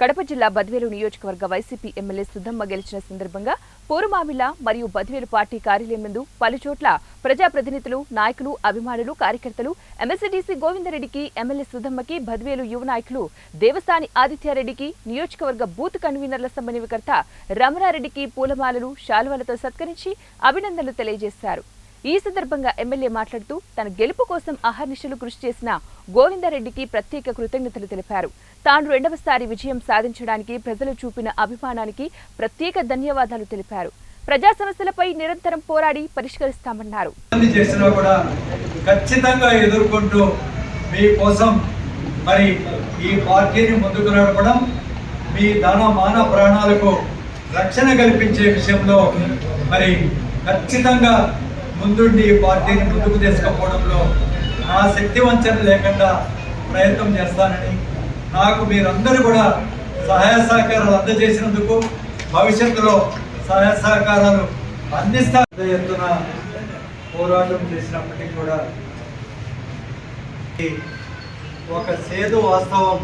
కడప జిల్లా బద్వేలు నియోజకవర్గ YCP MLA Sudhamma గెలిచిన సందర్భంగా పోరుమామిల మరియు బద్వేలు పార్టీ కార్యాలయం ముందు పలుచోట్ల ప్రజాప్రతినిధులు నాయకులు అభిమానులు కార్యకర్తలు ఎమ్మెల్సీడీసీ గోవిందరెడ్డికి ఎమ్మెల్యే సుధమ్మకి బద్వేలు యువ నాయకులు దేవస్థాని ఆదిత్యారెడ్డికి నియోజకవర్గ బూత్ కన్వీనర్ల సమన్వయకర్త రమణారెడ్డికి పూలమాలలు శాలువాలతో సత్కరించి అభినందనలు తెలియజేశారు. ఈ సందర్భంగా ఎమ్మెల్యే మాట్లాడుతూ తన గెలుపు కోసం అహర్నిశలు కృషి చేసిన గోవిందారెడ్డికి ప్రత్యేక కృతజ్ఞతలు తెలిపారు. తాను రెండవసారి విజయం సాధించడానికి ప్రజలు చూపిన అభిమానానికి ప్రత్యేక ధన్యవాదాలు తెలిపారు. ప్రజా సమస్యలపై నిరంతరం పోరాడి పరిష్కరిస్తామన్నారు. చేసినా కూడా ఖచ్చితంగా ఎదుర్కొంటూ మీ కోసం మరి ఈ పార్టీని ముందుకు నడపడం మీ మాన ప్రాణాలకు రక్షణ కల్పించే విషయంలో మరి ఖచ్చితంగా ముందుండి ఈ పార్టీని ముందుకు తీసుకుపోవడంలో నా శక్తి వంచన లేకుండా ప్రయత్నం చేస్తానని నాకు మీరందరూ కూడా సహాయ సహకారాలు అందజేసినందుకు భవిష్యత్తులో సహాయ సహకారాలు అందిస్తా ఎత్తున పోరాటం చేసినప్పటికీ కూడా ఒక సేదు వాస్తవం